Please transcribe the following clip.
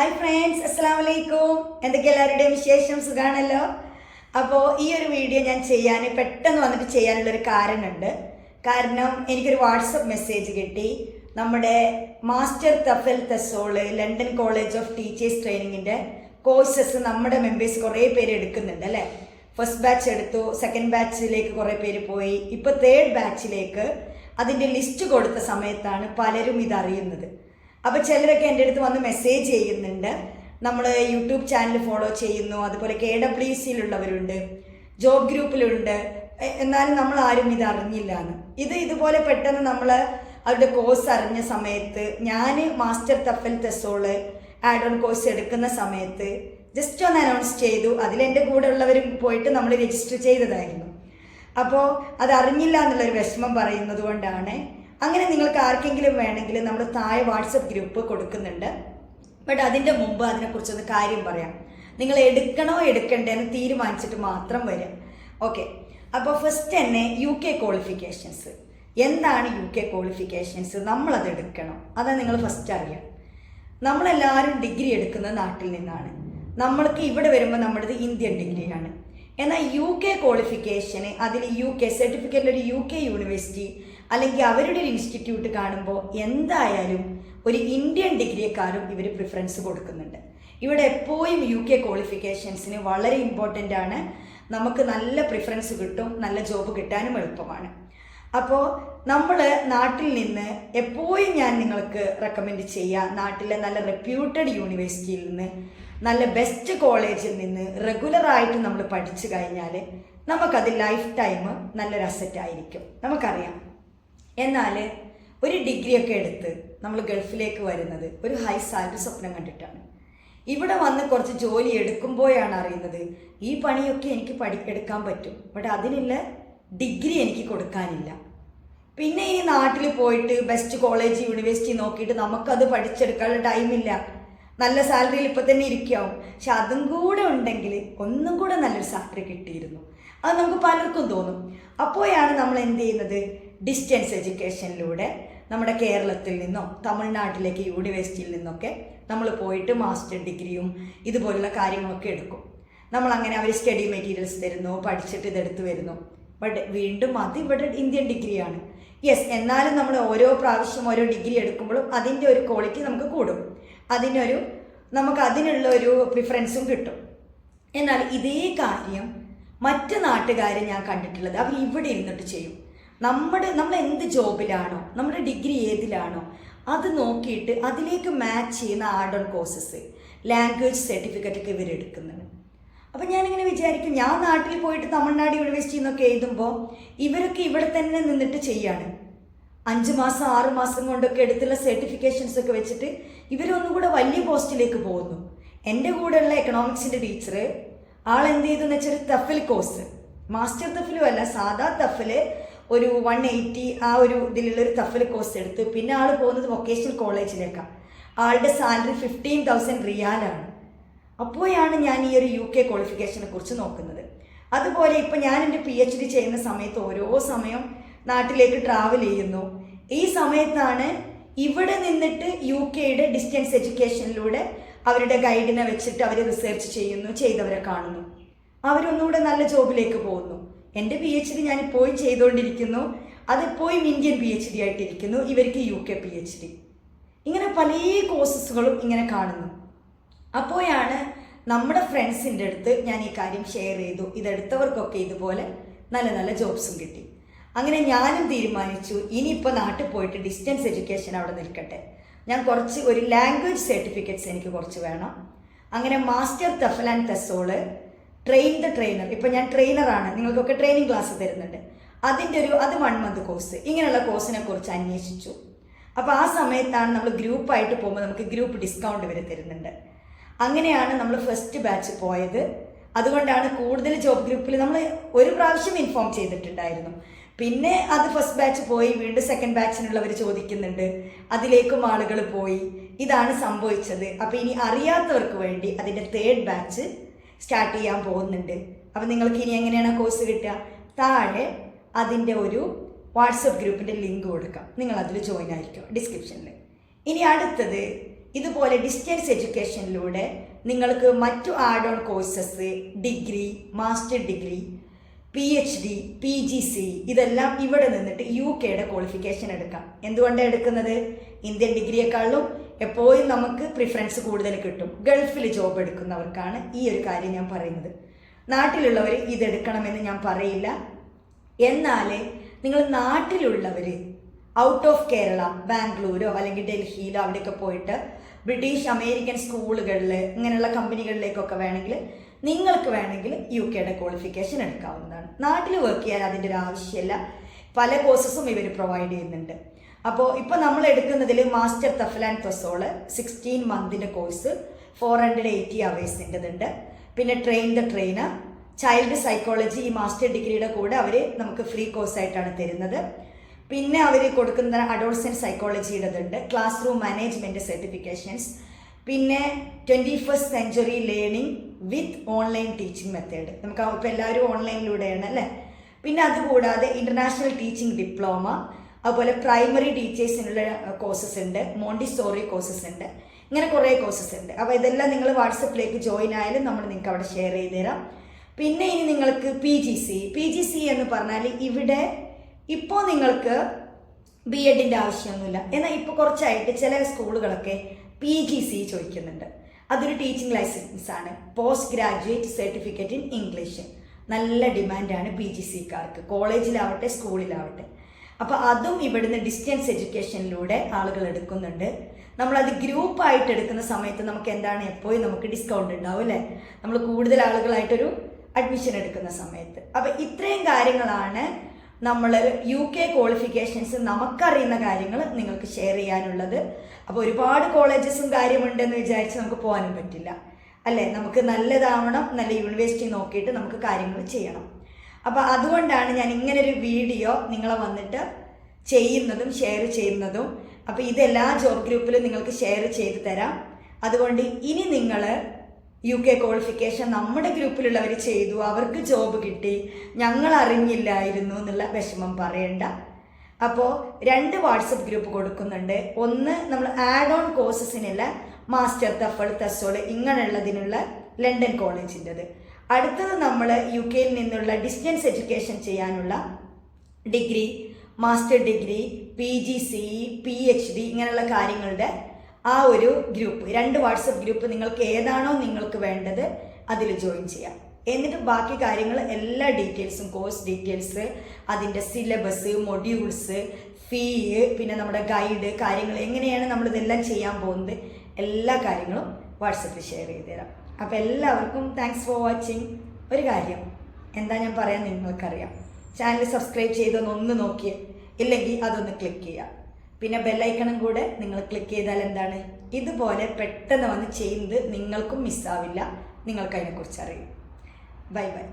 Hi friends അസ്സാം വലൈക്കും എന്തൊക്കെ എല്ലാവരുടെയും വിശേഷം? സുഖാണല്ലോ? അപ്പോൾ ഈ ഒരു വീഡിയോ ഞാൻ ചെയ്യാൻ പെട്ടെന്ന് വന്നിട്ട് ചെയ്യാനുള്ളൊരു കാരണമുണ്ട് കാരണം എനിക്കൊരു വാട്സപ്പ് മെസ്സേജ് കിട്ടി. നമ്മുടെ master TEFL TESOL London college of teachers ട്രെയിനിങ്ങിന്റെ courses നമ്മുടെ മെമ്പേഴ്സ് കുറേ പേര് എടുക്കുന്നുണ്ട് അല്ലേ? ഫസ്റ്റ് ബാച്ച് എടുത്തു സെക്കൻഡ് ബാച്ചിലേക്ക് കുറേ പേര് പോയി. ഇപ്പോൾ തേർഡ് ബാച്ചിലേക്ക് അതിന്റെ ലിസ്റ്റ് കൊടുത്ത സമയത്താണ് പലരും ഇതറിയുന്നത് അപ്പോൾ ചിലരൊക്കെ എന്റെ അടുത്ത് വന്ന് മെസ്സേജ് ചെയ്യുന്നുണ്ട്. നമ്മൾ യൂട്യൂബ് ചാനൽ ഫോളോ ചെയ്യുന്നു. അതുപോലെ കെ ഡബ്ല്യു സിയിലുള്ളവരുണ്ട് ജോബ് ഗ്രൂപ്പിലുണ്ട്. എന്നാലും നമ്മൾ ആരും ഇത് അറിഞ്ഞില്ല എന്ന് ഇത് ഇതുപോലെ പെട്ടെന്ന് നമ്മൾ അവരുടെ കോഴ്സ് അറിഞ്ഞ സമയത്ത് ഞാൻ master TEFL TESOL add on course എടുക്കുന്ന സമയത്ത് ജസ്റ്റ് ഒന്ന് അനൗൺസ് ചെയ്തു. അതിൽ എന്റെ കൂടെ ഉള്ളവരും പോയിട്ട് നമ്മൾ രജിസ്റ്റർ ചെയ്തതായിരുന്നു. അപ്പോൾ അത് അറിഞ്ഞില്ല എന്നുള്ളൊരു വിഷമം പറയുന്നത് കൊണ്ടാണ് അങ്ങനെ നിങ്ങൾക്ക് ആർക്കെങ്കിലും വേണമെങ്കിൽ നമ്മൾ താഴെ വാട്സപ്പ് ഗ്രൂപ്പ് കൊടുക്കുന്നുണ്ട്. ബട്ട് അതിന്റെ മുമ്പ് അതിനെക്കുറിച്ചൊന്ന് കാര്യം പറയാം. നിങ്ങൾ എടുക്കണോ എടുക്കണ്ടേ എന്ന് തീരുമാനിച്ചിട്ട് മാത്രം വരിക. ഓക്കെ അപ്പോൾ ഫസ്റ്റ് തന്നെ യു കെ ക്വാളിഫിക്കേഷൻസ് എന്താണ് യു കെ ക്വാളിഫിക്കേഷൻസ് നമ്മളത് എടുക്കണം. അതാണ് നിങ്ങൾ ഫസ്റ്റ് അറിയാം നമ്മളെല്ലാവരും ഡിഗ്രി എടുക്കുന്ന നാട്ടിൽ നിന്നാണ്. നമ്മൾക്ക് ഇവിടെ വരുമ്പോൾ നമ്മുടെ ഇന്ത്യൻ ഡിഗ്രിയാണ് എന്നാൽ യു കെ ക്വാളിഫിക്കേഷന് അതിൽ യു കെ സർട്ടിഫിക്കറ്റിൽ ഒരു യു കെ യൂണിവേഴ്സിറ്റി അല്ലെങ്കിൽ അവരുടെ ഒരു ഇൻസ്റ്റിറ്റ്യൂട്ട് കാണുമ്പോൾ എന്തായാലും ഒരു ഇന്ത്യൻ ഡിഗ്രിയെക്കാരും ഇവർ പ്രിഫറൻസ് കൊടുക്കുന്നുണ്ട്. ഇവിടെ എപ്പോഴും യു കെ ക്വാളിഫിക്കേഷൻസിന് വളരെ ഇമ്പോർട്ടന്റ് ആണ്. നമുക്ക് നല്ല പ്രിഫറൻസ് കിട്ടും നല്ല ജോബ് കിട്ടാനും എളുപ്പമാണ്. അപ്പോൾ നമ്മൾ നാട്ടിൽ നിന്ന് എപ്പോഴും ഞാൻ നിങ്ങൾക്ക് റെക്കമെൻഡ് ചെയ്യുക നാട്ടിലെ നല്ല റെപ്യൂട്ടഡ് യൂണിവേഴ്സിറ്റിയിൽ നിന്ന് നല്ല ബെസ്റ്റ് കോളേജിൽ നിന്ന് റെഗുലറായിട്ട് നമ്മൾ പഠിച്ചു കഴിഞ്ഞാൽ നമുക്കത് ലൈഫ് ടൈം നല്ലൊരു അസറ്റ് ആയിരിക്കും. നമുക്കറിയാം. എന്നാൽ ഒരു ഡിഗ്രിയൊക്കെ എടുത്ത് നമ്മൾ ഗൾഫിലേക്ക് വരുന്നത് ഒരു ഹൈ സാലറി സ്വപ്നം കണ്ടിട്ടാണ്. ഇവിടെ വന്ന് കുറച്ച് ജോലി എടുക്കുമ്പോഴാണ് അറിയുന്നത് ഈ പണിയൊക്കെ എനിക്ക് പഠി എടുക്കാൻ പറ്റും. ബട്ട് അതിനുള്ള ഡിഗ്രി എനിക്ക് കൊടുക്കാനില്ല. പിന്നെ ഈ നാട്ടിൽ പോയിട്ട് ബെസ്റ്റ് കോളേജ് യൂണിവേഴ്സിറ്റി നോക്കിയിട്ട് നമുക്കത് പഠിച്ചെടുക്കാനുള്ള ടൈമില്ല. നല്ല സാലറിയിൽ ഇപ്പം തന്നെ ഇരിക്കാവും. പക്ഷെ അതും കൂടെ ഉണ്ടെങ്കിൽ ഒന്നും കൂടെ നല്ലൊരു സാലറി കിട്ടിയിരുന്നു. അത് നമുക്ക് പലർക്കും തോന്നും. അപ്പോഴാണ് നമ്മൾ എന്ത് ചെയ്യുന്നത്? ഡിസ്റ്റൻസ് എഡ്യൂക്കേഷനിലൂടെ നമ്മുടെ കേരളത്തിൽ നിന്നോ തമിഴ്നാട്ടിലേക്ക് യൂണിവേഴ്സിറ്റിയിൽ നിന്നൊക്കെ നമ്മൾ പോയിട്ട് മാസ്റ്റർ ഡിഗ്രിയും ഇതുപോലുള്ള കാര്യങ്ങളൊക്കെ എടുക്കും. നമ്മൾ അങ്ങനെ അവർ സ്റ്റഡി മെറ്റീരിയൽസ് തരുന്നു പഠിച്ചിട്ട് ഇതെടുത്ത് വരുന്നു. ബട്ട് വീണ്ടും അത് ഇവിടെ ഇന്ത്യൻ ഡിഗ്രിയാണ് യെസ് എന്നാലും നമ്മൾ ഓരോ പ്രാവശ്യം ഓരോ ഡിഗ്രി എടുക്കുമ്പോഴും അതിന്റെ ഒരു ക്വാളിറ്റി നമുക്ക് കൂടും. അതിനൊരു നമുക്ക് അതിനുള്ള ഒരു പ്രിഫറൻസും കിട്ടും. എന്നാൽ ഇതേ കാര്യം മറ്റ് നാട്ടുകാരെ ഞാൻ കണ്ടിട്ടുള്ളത് അവർ ഇവിടെ ഇരുന്നിട്ട് ചെയ്യും. നമ്മുടെ നമ്മൾ എന്ത് ജോബിലാണോ നമ്മുടെ ഡിഗ്രി ഏതിലാണോ അത് നോക്കിയിട്ട് അതിലേക്ക് മാച്ച് ചെയ്യുന്ന add on courses language certificate ഒക്കെ ഇവർ എടുക്കുന്നുണ്ട്. അപ്പം ഞാനിങ്ങനെ വിചാരിക്കും ഞാൻ നാട്ടിൽ പോയിട്ട് തമിഴ്നാട് യൂണിവേഴ്സിറ്റി നിന്നൊക്കെ എഴുതുമ്പോൾ ഇവരൊക്കെ ഇവിടെ തന്നെ നിന്നിട്ട് ചെയ്യാണ്. അഞ്ച് മാസം ആറ് മാസം കൊണ്ടൊക്കെ എടുത്തുള്ള സർട്ടിഫിക്കേഷൻസ് ഒക്കെ വെച്ചിട്ട് ഇവരൊന്നും കൂടെ വലിയ പോസ്റ്റിലേക്ക് പോകുന്നു. എന്റെ കൂടെയുള്ള എക്കണോമിക്സിന്റെ ടീച്ചർ ആൾ എന്ത് ചെയ്തു എന്ന് വെച്ചാൽ തഫിൽ കോഴ്സ് മാസ്റ്റർ തഫിലും അല്ല സാധാ തഫിൽ ഒരു വൺ എയ്റ്റി ആ ഒരു ഇതിലുള്ള ഒരു തഫൽ കോഴ്സ് എടുത്ത്. പിന്നെ ആൾ പോകുന്നത് വൊക്കേഷണൽ കോളേജിലേക്കാണ് ആളുടെ സാലറി ഫിഫ്റ്റീൻ തൗസൻഡ് റിയാലാണ്. അപ്പോഴാണ് ഞാൻ ഈ ഒരു യു കെ ക്വാളിഫിക്കേഷനെ കുറിച്ച് നോക്കുന്നത്. അതുപോലെ ഇപ്പം ഞാൻ എന്റെ പി എച്ച് ഡി ചെയ്യുന്ന സമയത്ത് ഓരോ സമയം നാട്ടിലേക്ക് ട്രാവൽ ചെയ്യുന്നു. ഈ സമയത്താണ് ഇവിടെ നിന്നിട്ട് യു കെയുടെ ഡിസ്റ്റൻസ് എഡ്യൂക്കേഷനിലൂടെ അവരുടെ ഗൈഡിനെ വെച്ചിട്ട് അവർ റിസർച്ച് ചെയ്യുന്നു ചെയ്തവരെ കാണുന്നു. അവരൊന്നുകൂടെ നല്ല ജോബിലേക്ക് പോകുന്നു. എന്റെ പി എച്ച് ഡി ഞാൻ ഇപ്പോഴും ചെയ്തുകൊണ്ടിരിക്കുന്നു അതിപ്പോഴും ഇന്ത്യൻ പി എച്ച് ഡി ആയിട്ടിരിക്കുന്നു. ഇവർക്ക് U K P H D ഇങ്ങനെ പല കോഴ്സസുകളും ഇങ്ങനെ കാണുന്നു. അപ്പോഴാണ് നമ്മുടെ ഫ്രണ്ട്സിന്റെ അടുത്ത് ഞാൻ ഈ കാര്യം ഷെയർ ചെയ്തു. ഇതെടുത്തവർക്കൊക്കെ ഇതുപോലെ നല്ല നല്ല ജോബ്സും കിട്ടി. അങ്ങനെ ഞാനും തീരുമാനിച്ചു ഇനിയിപ്പോൾ നാട്ടിൽ പോയിട്ട് ഡിസ്റ്റൻസ് എഡ്യൂക്കേഷൻ അവിടെ നിൽക്കട്ടെ. ഞാൻ കുറച്ച് ഒരു ലാംഗ്വേജ് സർട്ടിഫിക്കറ്റ്സ് എനിക്ക് കുറച്ച് വേണം. അങ്ങനെ master TEFL and TESOL train the trainer ഇപ്പം ഞാൻ ട്രെയിനറാണ് നിങ്ങൾക്കൊക്കെ ട്രെയിനിങ് ക്ലാസ് തരുന്നുണ്ട്. അതിന്റെ ഒരു അത് വൺ മന്ത് കോഴ്സ് ഇങ്ങനെയുള്ള കോഴ്സിനെ കുറിച്ച് അന്വേഷിച്ചു. അപ്പോൾ ആ സമയത്താണ് നമ്മൾ ഗ്രൂപ്പായിട്ട് പോകുമ്പോൾ നമുക്ക് ഗ്രൂപ്പ് ഡിസ്കൗണ്ട് വരെ തരുന്നുണ്ട്. അങ്ങനെയാണ് നമ്മൾ ഫസ്റ്റ് ബാച്ച് പോയത്. അതുകൊണ്ടാണ് കൂടുതൽ ജോബ് ഗ്രൂപ്പിൽ നമ്മൾ ഒരു പ്രാവശ്യം ഇൻഫോം ചെയ്തിട്ടുണ്ടായിരുന്നു. പിന്നെ അത് ഫസ്റ്റ് ബാച്ച് പോയി വീണ്ടും സെക്കൻഡ് ബാച്ചിനുള്ളവർ ചോദിക്കുന്നുണ്ട്. അതിലേക്കും ആളുകൾ പോയി. ഇതാണ് സംഭവിച്ചത്. അപ്പോൾ ഇനി അറിയാത്തവർക്ക് വേണ്ടി അതിന്റെ തേർഡ് ബാച്ച് സ്റ്റാർട്ട് ചെയ്യാൻ പോകുന്നുണ്ട്. അപ്പം നിങ്ങൾക്ക് ഇനി എങ്ങനെയാണ് കോഴ്സ് കിട്ടുക? താഴെ അതിന്റെ ഒരു വാട്സപ്പ് ഗ്രൂപ്പിന്റെ ലിങ്ക് കൊടുക്കാം. നിങ്ങൾ അതിൽ ജോയിൻ ആയിരിക്കും ഡിസ്ക്രിപ്ഷനിൽ ഇനി അടുത്തത് ഇതുപോലെ ഡിസ്റ്റൻസ് എഡ്യൂക്കേഷനിലൂടെ നിങ്ങൾക്ക് മറ്റു add on courses degree master degree P H D P G C ഇതെല്ലാം ഇവിടെ നിന്നിട്ട് യു കെയുടെ ക്വാളിഫിക്കേഷൻ എടുക്കാം. എന്തുകൊണ്ടാണ് എടുക്കുന്നത്? ഇന്ത്യൻ ഡിഗ്രിയെക്കാളും എപ്പോഴും നമുക്ക് പ്രിഫറൻസ് കൂടുതൽ കിട്ടും. ഗൾഫിൽ ജോബ് എടുക്കുന്നവർക്കാണ് ഈ ഒരു കാര്യം ഞാൻ പറയുന്നത്. നാട്ടിലുള്ളവർ ഇതെടുക്കണമെന്ന് ഞാൻ പറയില്ല. എന്നാൽ നിങ്ങൾ നാട്ടിലുള്ളവർ ഔട്ട് ഓഫ് കേരള ബാംഗ്ലൂരോ അല്ലെങ്കിൽ ഡൽഹിയിലോ അവിടെയൊക്കെ പോയിട്ട് ബ്രിട്ടീഷ് അമേരിക്കൻ സ്കൂളുകളിൽ ഇങ്ങനെയുള്ള കമ്പനികളിലേക്കൊക്കെ വേണമെങ്കിൽ നിങ്ങൾക്ക് വേണമെങ്കിൽ യു കെയുടെ ക്വാളിഫിക്കേഷൻ എടുക്കാവുന്നതാണ്. നാട്ടിൽ വർക്ക് ചെയ്യാൻ അതിന്റെ ഒരു ആവശ്യമില്ല. പല കോഴ്സസും ഇവർ പ്രൊവൈഡ് ചെയ്യുന്നുണ്ട്. അപ്പോൾ ഇപ്പോൾ നമ്മൾ എടുക്കുന്നതിൽ master TEFL and TESOL sixteen മന്തിന്റെ കോഴ്സ് ഫോർ ഹൺഡ്രഡ് എയ്റ്റി അവേഴ്സിന്റെതുണ്ട് പിന്നെ train the trainer child psychology ഈ മാസ്റ്റർ ഡിഗ്രിയുടെ കൂടെ അവർ നമുക്ക് ഫ്രീ കോഴ്സായിട്ടാണ് തരുന്നത്. പിന്നെ അവർ കൊടുക്കുന്ന അഡോൾസെന്റ് സൈക്കോളജിയുടേതുണ്ട് ക്ലാസ് റൂം മാനേജ്മെന്റ് സർട്ടിഫിക്കേഷൻസ് പിന്നെ twenty first century learning with online teaching method നമുക്ക് ഇപ്പോൾ എല്ലാവരും ഓൺലൈനിലൂടെയാണ് അല്ലേ? പിന്നെ അതുകൂടാതെ ഇന്റർനാഷണൽ ടീച്ചിങ് ഡിപ്ലോമ അതുപോലെ പ്രൈമറി ടീച്ചേഴ്സിനുള്ള കോഴ്സസ് ഉണ്ട്. മോണ്ടിസോറി കോഴ്സസ് ഉണ്ട്. ഇങ്ങനെ കുറേ കോഴ്സസ് ഉണ്ട്. അപ്പോൾ ഇതെല്ലാം നിങ്ങൾ വാട്സപ്പിലേക്ക് ജോയിൻ ആയാലും നമ്മൾ നിങ്ങൾക്ക് അവിടെ ഷെയർ ചെയ്ത് തരാം. പിന്നെ ഇനി നിങ്ങൾക്ക് P G C P G C എന്ന് പറഞ്ഞാൽ ഇവിടെ ഇപ്പോൾ നിങ്ങൾക്ക് ബി എഡിന്റെ ആവശ്യമൊന്നുമില്ല. എന്നാൽ ഇപ്പോൾ കുറച്ചായിട്ട് ചില സ്കൂളുകളൊക്കെ പി ജി സി ചോദിക്കുന്നുണ്ട്. അതൊരു ടീച്ചിങ് ലൈസൻസ് ആണ്. Post graduate certificate in English നല്ല ഡിമാൻഡാണ് പി ജി സിക്കാർക്ക് കോളേജിലാവട്ടെ സ്കൂളിലാവട്ടെ അപ്പോൾ അതും ഇവിടുന്ന് ഡിസ്റ്റൻസ് എഡ്യൂക്കേഷനിലൂടെ ആളുകൾ എടുക്കുന്നുണ്ട്. നമ്മളത് ഗ്രൂപ്പായിട്ട് എടുക്കുന്ന സമയത്ത് നമുക്ക് എന്താണ് എപ്പോഴും നമുക്ക് ഡിസ്കൗണ്ട് ഉണ്ടാവും അല്ലേ? നമ്മൾ കൂടുതൽ ആളുകളായിട്ടൊരു അഡ്മിഷൻ എടുക്കുന്ന സമയത്ത്. അപ്പോൾ ഇത്രയും കാര്യങ്ങളാണ് നമ്മൾ യു കെ ക്വാളിഫിക്കേഷൻസ് നമുക്കറിയുന്ന കാര്യങ്ങൾ നിങ്ങൾക്ക് ഷെയർ ചെയ്യാനുള്ളത്. അപ്പോൾ ഒരുപാട് കോളേജസും കാര്യമുണ്ടെന്ന് വിചാരിച്ച് നമുക്ക് പോകാനും പറ്റില്ല. അല്ലേ? നമുക്ക് നല്ലതാവണം നല്ല യൂണിവേഴ്സിറ്റി നോക്കിയിട്ട് നമുക്ക് കാര്യങ്ങൾ ചെയ്യണം. അപ്പോൾ അതുകൊണ്ടാണ് ഞാൻ ഇങ്ങനൊരു വീഡിയോ നിങ്ങളെ വന്നിട്ട് ചെയ്യുന്നതും ഷെയർ ചെയ്യുന്നതും. അപ്പോൾ ഇതെല്ലാ ജോബ് ഗ്രൂപ്പിലും നിങ്ങൾക്ക് ഷെയർ ചെയ്ത് തരാം. അതുകൊണ്ട് ഇനി നിങ്ങൾ യു കെ ക്വാളിഫിക്കേഷൻ നമ്മുടെ ഗ്രൂപ്പിലുള്ളവർ ചെയ്തു അവർക്ക് ജോബ് കിട്ടി ഞങ്ങൾ അറിഞ്ഞില്ലായിരുന്നു എന്നുള്ള വിഷമം പറയണ്ട. അപ്പോൾ രണ്ട് വാട്സപ്പ് ഗ്രൂപ്പ് കൊടുക്കുന്നുണ്ട്. ഒന്ന് നമ്മൾ ആഡ് ഓൺ കോഴ്സസിനുള്ള മാസ്റ്റർ തഫൾ തസോൾ ഇങ്ങനെയുള്ളതിനുള്ള ലണ്ടൻ കോളേജിന്റെത് അടുത്തത് നമ്മൾ യു കെയിൽ നിന്നുള്ള ഡിസ്റ്റൻസ് എഡ്യൂക്കേഷൻ ചെയ്യാനുള്ള degree master degree P G C P H D ഇങ്ങനെയുള്ള കാര്യങ്ങളുടെ ആ ഒരു ഗ്രൂപ്പ് രണ്ട് വാട്സപ്പ് ഗ്രൂപ്പ് നിങ്ങൾക്ക് ഏതാണോ നിങ്ങൾക്ക് വേണ്ടത് അതിൽ ജോയിൻ ചെയ്യാം. എന്നിട്ട് ബാക്കി കാര്യങ്ങൾ എല്ലാ ഡീറ്റെയിൽസും കോഴ്സ് ഡീറ്റെയിൽസ് അതിന്റെ സിലബസ് മൊഡ്യൂൾസ് ഫീ പിന്നെ നമ്മുടെ ഗൈഡ് കാര്യങ്ങൾ എങ്ങനെയാണ് നമ്മളിതെല്ലാം ചെയ്യാൻ പോകുന്നത് എല്ലാ കാര്യങ്ങളും വാട്സപ്പിൽ ഷെയർ ചെയ്ത് തരാം അപ്പോൾ എല്ലാവർക്കും താങ്ക്സ് ഫോർ വാച്ചിങ് ഒരു കാര്യം എന്താ ഞാൻ പറയാൻ നിങ്ങൾക്കറിയാം. ചാനൽ സബ്സ്ക്രൈബ് ചെയ്തൊന്ന് ഒന്ന് നോക്കിയേ. ഇല്ലെങ്കിൽ അതൊന്ന് ക്ലിക്ക് ചെയ്യാം. പിന്നെ ബെല്ലൈക്കണും കൂടെ നിങ്ങൾ ക്ലിക്ക് ചെയ്താൽ എന്താണ്? ഇതുപോലെ പെട്ടെന്ന് വന്ന് ചെയ്യുന്നത് നിങ്ങൾക്കും മിസ്സാവില്ല നിങ്ങൾക്ക് അതിനെക്കുറിച്ച് അറിയും. Bye bye